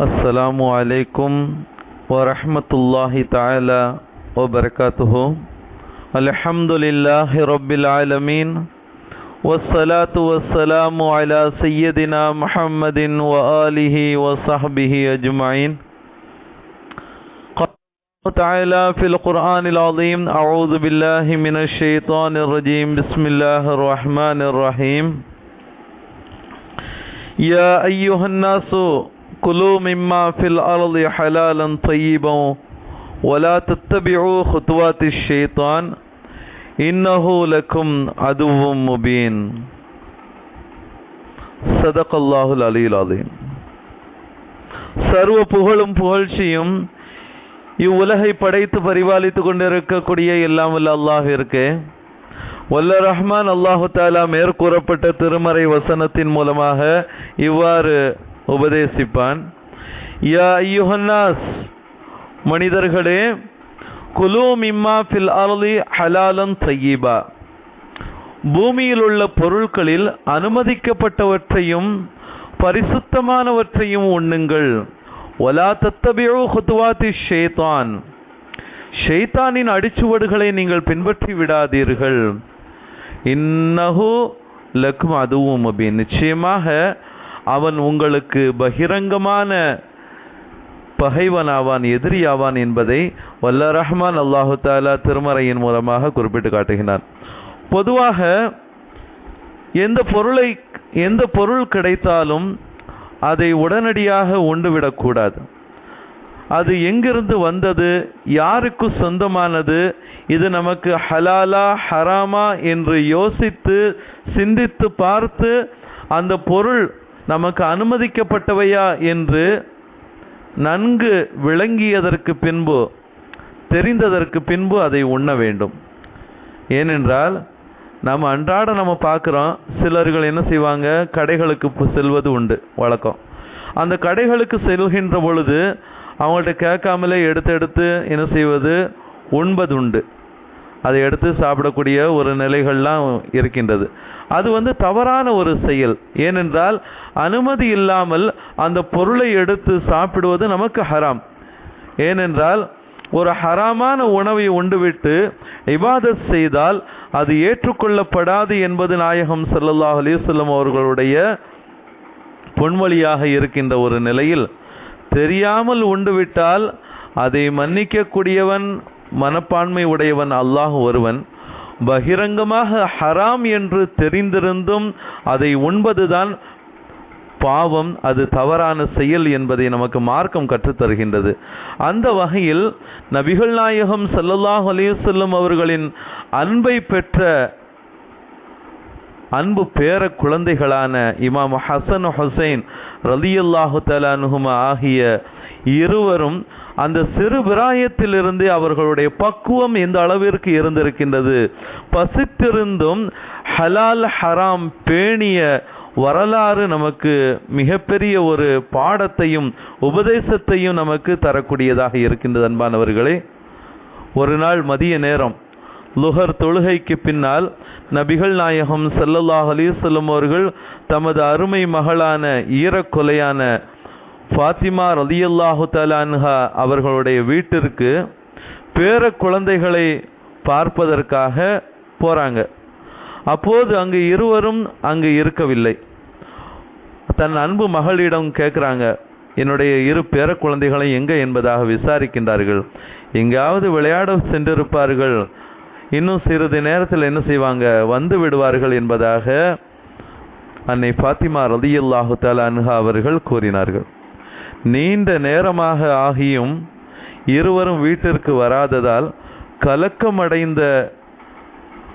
السلام عليكم ورحمة الله تعالى وبركاته. الحمد لله رب العالمين والصلاة والسلام على سيدنا محمد وآله وصحبه أجمعين. قال تعالى في القرآن العظيم أعوذ بالله من الشيطان الرجيم بسم الله الرحمن الرحيم. يا أيها الناس குலு மிம்மா ஃபில் அருளி ஹலாலன் தையீபம் ஒலா தத்தபிஓ ஹுத்வாத்தி ஷேத்தான் இன்னஹு லக்கும் அதுவும் முபீன் சதகல்லாஹுல் அலியுல் அலீம் சர்வ புகழும் புகழ்ச்சியும் இவ்வுலகை படைத்து பரிபாலித்து கொண்டிருக்கக்கூடிய எல்லாம் வல்ல அல்லாஹ் இருக்கு. வல்ல ரஹ்மான் அல்லாஹு தாலா மேற்கூறப்பட்ட திருமறை வசனத்தின் மூலமாக இவ்வாறு உபதேசிப்பான். யா ஐயுஹன்னாஸ் மனிதர்களே குலு மிம்மா ஃபில் அலி ஹலாலன் தய்யிபா பூமியில் உள்ள பொருட்களில் அனுமதிக்கப்பட்டவற்றையும் பரிசுத்தமானவற்றையும் உண்ணுங்கள். ஒலா தத்தபியோ ஹுத்துவாத்தி ஷேத்தான். ஷெய்தானின் அடிச்சுவடுகளை நீங்கள் பின்பற்றி விடாதீர்கள். இன்னஹு லக்கும் அதுவும் அபி நிச்சயமாக அவன் உங்களுக்கு பகிரங்கமான பகைவனாவான் எதிரியாவான் என்பதை வல்ல ரஹ்மான் அல்லாஹு தாலா திருமறையின் மூலமாக குறிப்பிட்டு காட்டுகிறான் பொதுவாக எந்த பொருளை எந்த பொருள் கிடைத்தாலும் அதை உடனடியாக உண்டுவிடக்கூடாது அது எங்கிருந்து வந்தது யாருக்கு சொந்தமானது இது நமக்கு ஹலாலா ஹராமா என்று யோசித்து சிந்தித்து பார்த்து அந்த பொருள் நமக்கு அனுமதிக்கப்பட்டவையா என்று நன்கு விளங்கியதற்கு பின்பு தெரிந்ததற்கு பின்பு அதை உண்ண வேண்டும். ஏனென்றால் நம்ம அன்றாட நம்ம பார்க்குறோம் சிலர்கள் என்ன செய்வாங்க? கடைகளுக்கு செல்வது உண்டு வழக்கம். அந்த கடைகளுக்கு செல்கின்ற பொழுது அவங்கள்ட்ட கேட்காமலே எடுத்து எடுத்து என்ன செய்வது? உண்பது உண்டு அதை எடுத்து சாப்பிடக்கூடிய ஒரு நிலைகள்லாம் இருக்கின்றது. அது வந்து தவறான ஒரு செயல். ஏனென்றால் அனுமதி இல்லாமல் அந்த பொருளை எடுத்து சாப்பிடுவது நமக்கு ஹராம். ஏனென்றால் ஒரு ஹராமான உணவை உண்டுவிட்டு இபாதத் செய்தால் அது ஏற்றுக்கொள்ளப்படாது என்பது நாயகம் சல்லல்லாஹ் அலிசல்லம் அவர்களுடைய பொன்மொழியாக இருக்கின்ற ஒரு நிலையில். தெரியாமல் உண்டுவிட்டால் அதை மன்னிக்கக்கூடியவன் மனப்பான்மை உடையவன் அல்லாஹ் ஒருவன். பகிரங்கமாக ஹராம் என்று தெரிந்திருந்தும் அதை உண்பதுதான் பாவம் அது தவறான செயல் என்பதை நமக்கு மார்க்கம் கற்றுத்தருகின்றது. அந்த வகையில் நபிகள் நாயகம் சல்லல்லாஹ் அலையுசல்லம் அவர்களின் அன்பை பெற்ற அன்பு பேர குழந்தைகளான இமாம் ஹசன் ஹுசைன் ரலியல்லாஹு தலானுஹுமா ஆகிய இருவரும் அந்த சிறு பிராயத்திலிருந்தே அவர்களுடைய பக்குவம் எந்த அளவிற்கு இருந்திருக்கின்றது? பசித்திருந்தும் ஹலால் ஹராம் பேணிய வரலாறு நமக்கு மிகப்பெரிய ஒரு பாடத்தையும் உபதேசத்தையும் நமக்கு தரக்கூடியதாக இருக்கின்றது அன்பானவர்களே. ஒரு நாள் மதிய நேரம். லுஹர் தொழுகைக்கு பின்னால் நபிகள் நாயகம் சல்லல்லாஹ் அலிசல்லம் அவர்கள் தமது அருமை மகளான ஈரக்கொலையான ஃபாத்திமா ரலியல்லாஹு தலான்ஹா அவர்களுடைய வீட்டிற்கு பேர குழந்தைகளை பார்ப்பதற்காக போகிறாங்க அப்போது அங்கு இருவரும் அங்கு இருக்கவில்லை. தன் அன்பு மகளிடம் கேட்குறாங்க என்னுடைய இரு பேர குழந்தைகளை எங்கே என்பதாக விசாரிக்கின்றார்கள். எங்காவது விளையாட சென்றிருப்பார்கள். இன்னும் சிறிது நேரத்தில் என்ன செய்வாங்க? வந்து விடுவார்கள் என்பதாக அன்னை ஃபாத்திமா ரலியல்லாஹு தலான்ஹா அவர்கள் கூறினார்கள். நீண்ட நேரமாக ஆகியும் இருவரும் வீட்டிற்கு வராததால் கலக்கமடைந்த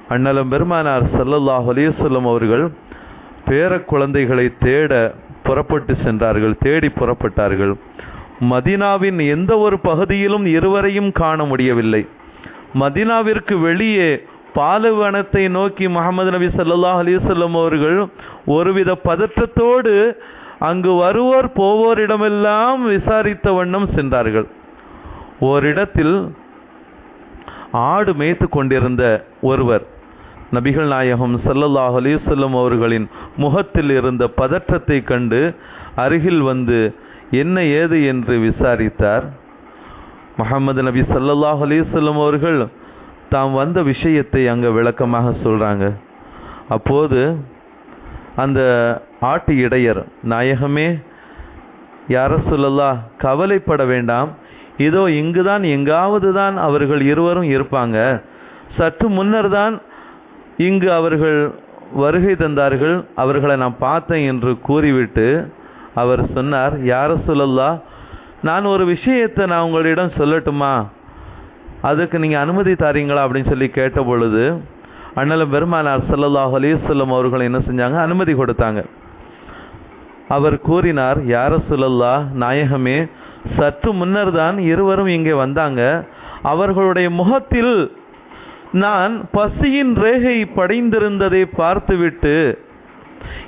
அண்ணலம் பெருமானார் சல்லல்லாஹ் அலிசல்லம் அவர்கள் பேர குழந்தைகளை தேட புறப்பட்டு சென்றார்கள் தேடி புறப்பட்டார்கள். மதினாவின் எந்த ஒரு பகுதியிலும் இருவரையும் காண முடியவில்லை. மதினாவிற்கு வெளியே பாலைவனத்தை நோக்கி முகமது நபி சல்லாஹ் அலிசல்லம் அவர்கள் ஒருவித பதற்றத்தோடு அங்கு வருவோர் போவோரிடமெல்லாம் விசாரித்த வண்ணம் சென்றார்கள். ஓரிடத்தில் ஆடு மேய்த்து கொண்டிருந்த ஒருவர் நபிகள் நாயகம் சல்லல்லாஹ் அலிசல்லம் அவர்களின் முகத்தில் இருந்த பதற்றத்தை கண்டு அருகில் வந்து என்ன ஏது? என்று விசாரித்தார். முகமது நபி சல்லல்லாஹ் அலிசல்லம் அவர்கள் தாம் வந்த விஷயத்தை அங்கே விளக்கமாக சொல்கிறாங்க அப்போது அந்த ஆட்டு இடையர் நாயகமே யார சொல்லலா கவலைப்பட வேண்டாம். இதோ இங்குதான் எங்காவது தான் அவர்கள் இருவரும் இருப்பாங்க. சற்று முன்னர் தான் இங்கு அவர்கள் வருகை தந்தார்கள். அவர்களை நான் பார்த்தேன் என்று கூறிவிட்டு அவர் சொன்னார் யார சொல்லல்லா நான் ஒரு விஷயத்தை நான் உங்களிடம் சொல்லட்டுமா? அதுக்கு நீங்கள் அனுமதி தாரீங்களா? அப்படின்னு சொல்லி கேட்ட பொழுது அண்ணலம் பெருமானார் சல்லல்லாஹ் அலிசல்லம் அவர்கள் என்ன செஞ்சாங்க? அனுமதி கொடுத்தாங்க. அவர் கூறினார் யார சுழல்லா நாயகமே சற்று முன்னர் தான் இருவரும் இங்கே வந்தாங்க. அவர்களுடைய முகத்தில் நான் பசியின் ரேகை படைந்திருந்ததை பார்த்துவிட்டு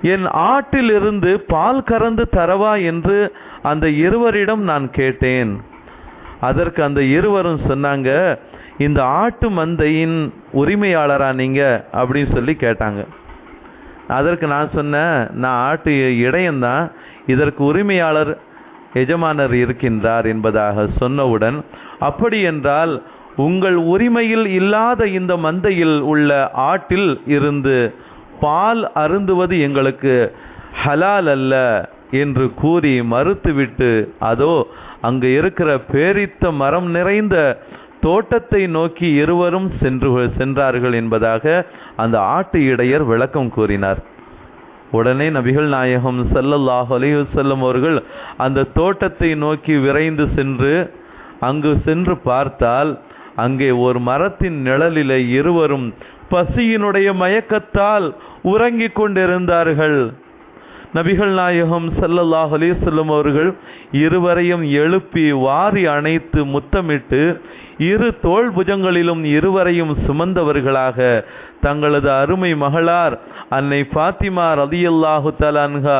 என் ஆட்டிலிருந்து பால் கறந்து தரவா என்று அந்த இருவரிடம் நான் கேட்டேன். அதற்கு அந்த இருவரும் சொன்னாங்க இந்த ஆட்டு மந்தையின் உரிமையாளரா நீங்க? அப்படின்னு சொல்லி கேட்டாங்க. அதற்கு நான் சொன்னேன் நான் ஆட்டு இடையன்தான் இதற்கு உரிமையாளர் எஜமானர் இருக்கின்றார் என்பதாக சொன்னவுடன் அப்படி என்றால் உங்கள் உரிமையில் இல்லாத இந்த மந்தையில் உள்ள ஆட்டில் இருந்து பால் அருந்துவது எங்களுக்கு ஹலால் அல்ல என்று கூறி மறுத்துவிட்டு அதோ அங்கு இருக்கிற பேரித்த மரம் நிறைந்த தோட்டத்தை நோக்கி இருவரும் சென்று சென்றார்கள் என்பதாக அந்த ஆட்டு இடையர் விளக்கம் கூறினார். உடனே நபிகள் நாயகம் சல்லல்லாஹ் அலைஹி அவர்கள் அந்த தோட்டத்தை நோக்கி விரைந்து சென்று அங்கு சென்று பார்த்தால் அங்கே ஒரு மரத்தின் நிழலிலே இருவரும் பசியினுடைய மயக்கத்தால் உறங்கிக் கொண்டிருந்தார்கள். நபிகள் நாயகம் சல்லல்லாஹ் அலிசல்லம் அவர்கள் இருவரையும் எழுப்பி வாரி அணைத்து முத்தமிட்டு இரு தோள் புஜங்களிலும் இருவரையும் சுமந்தவர்களாக தங்களது அருமை மகளார் அன்னை ஃபாத்திமா ரதியல்லாஹு தலான்ஹா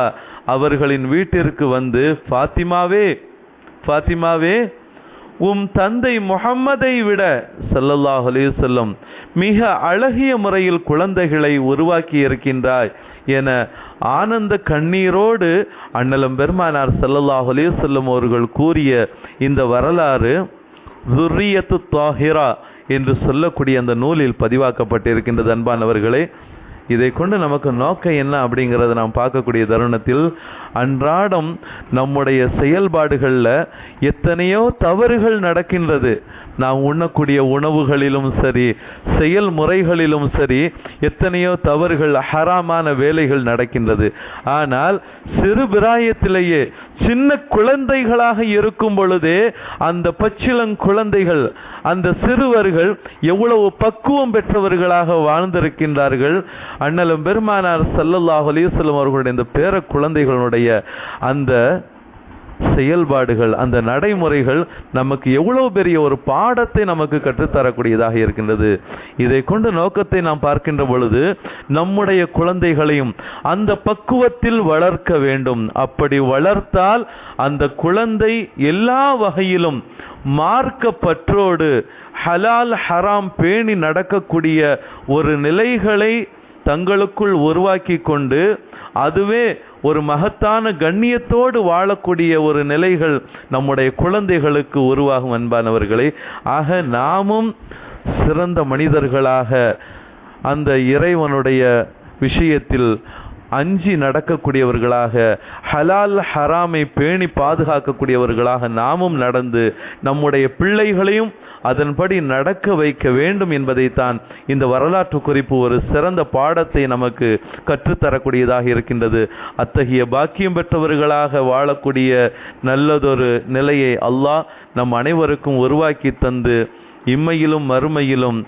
அவர்களின் வீட்டிற்கு வந்து ஃபாத்திமாவே ஃபாத்திமாவே உம் தந்தை முகம்மதை விட சல்லல்லாஹ் அலேசல்லம் மிக அழகிய முறையில் குழந்தைகளை உருவாக்கி இருக்கின்றாய் என ஆனந்த கண்ணீரோடு அண்ணலம் பெருமானார் சல்லல்லாஹ் அலேசல்லம் அவர்கள் கூறிய இந்த வரலாறு. துர்ரியத்து தாஹிரா என்று சொல்லக்கூடிய அந்த நூலில் பதிவாக்கப்பட்டிருக்கின்றது அன்பானவர்களே. இதை கொண்டு நமக்கு நோக்கம் என்ன அப்படிங்கிறத நாம் பார்க்கக்கூடிய தருணத்தில் அன்றாடம் நம்முடைய செயல்பாடுகளில் எத்தனையோ தவறுகள் நடக்கின்றது. நாம் உண்ணக்கூடிய உணவுகளிலும் சரி செயல்முறைகளிலும் சரி எத்தனையோ தவறுகள் ஹராமான வேலைகள் நடக்கின்றது. ஆனால் சிறு பிராயத்திலேயே சின்ன குழந்தைகளாக இருக்கும் பொழுதே அந்த பச்சிலங் குழந்தைகள் அந்த சிறுவர்கள் எவ்வளவு பக்குவம் பெற்றவர்களாக வாழ்ந்திருக்கின்றார்கள். அண்ணலும் பெருமானார் சல்லல்லாஹ் அலைஹி அவர்களுடைய இந்த பேர குழந்தைகளுடைய அந்த செயல்பாடுகள் அந்த நடைமுறைகள் நமக்கு எவ்வளவு பெரிய ஒரு பாடத்தை நமக்கு கற்றுத்தரக்கூடியதாக இருக்கின்றது. இதை கொண்டு நோக்கத்தை நாம் பார்க்கின்ற பொழுது நம்முடைய குழந்தைகளையும் அந்த பக்குவத்தில் வளர்க்க வேண்டும். அப்படி வளர்த்தால் அந்த குழந்தை எல்லா வகையிலும் மார்க்க பற்றோடு ஹலால் ஹராம் பேணி நடக்கக்கூடிய ஒரு நிலைகளை தங்களுக்குள் உருவாக்கி கொண்டு அதுவே ஒரு மகத்தான கண்ணியத்தோடு வாழக்கூடிய ஒரு நிலைகள் நம்முடைய குழந்தைகளுக்கு உருவாகும் அன்பானவர்களே. ஆக நாமும் சிறந்த மனிதர்களாக அந்த இறைவனுடைய விஷயத்தில் அஞ்சி நடக்கக்கூடியவர்களாக ஹலால் ஹராமை பேணி பாதுகாக்கக்கூடியவர்களாக நாமும் நடந்து நம்முடைய பிள்ளைகளையும் அதன்படி நடக்க வைக்க வேண்டும் என்பதைத்தான் இந்த வரலாற்று குறிப்பு ஒரு சிறந்த பாடத்தை நமக்கு கற்றுத்தரக்கூடியதாக இருக்கின்றது. அத்தகைய பாக்கியம் பெற்றவர்களாக வாழக்கூடிய நல்லதொரு நிலையை அல்லாஹ் நம் அனைவருக்கும் உருவாக்கி தந்து இம்மையிலும் மறுமையிலும்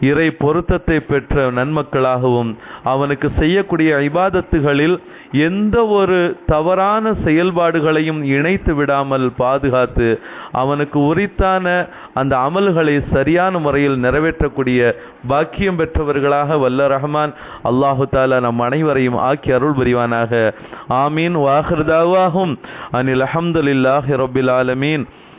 இறை பொருத்தத்தை பெற்ற நன்மக்களாகவும் அவனுக்கு செய்யக்கூடிய ஐபாதத்துகளில் எந்த ஒரு தவறான செயல்பாடுகளையும் இணைத்து விடாமல் பாதுகாத்து அவனுக்கு உரித்தான அந்த அமல்களை சரியான முறையில் நிறைவேற்றக்கூடிய பாக்கியம் பெற்றவர்களாக வல்ல ரஹ்மான் அல்லாஹு தாலா நம் அனைவரையும் ஆக்கி அருள் புரிவானாக. ஆமீன். வாஹிருதாவாகும் அனில் அஹமதுல்லாஹி ரபில் ஆலமீன்.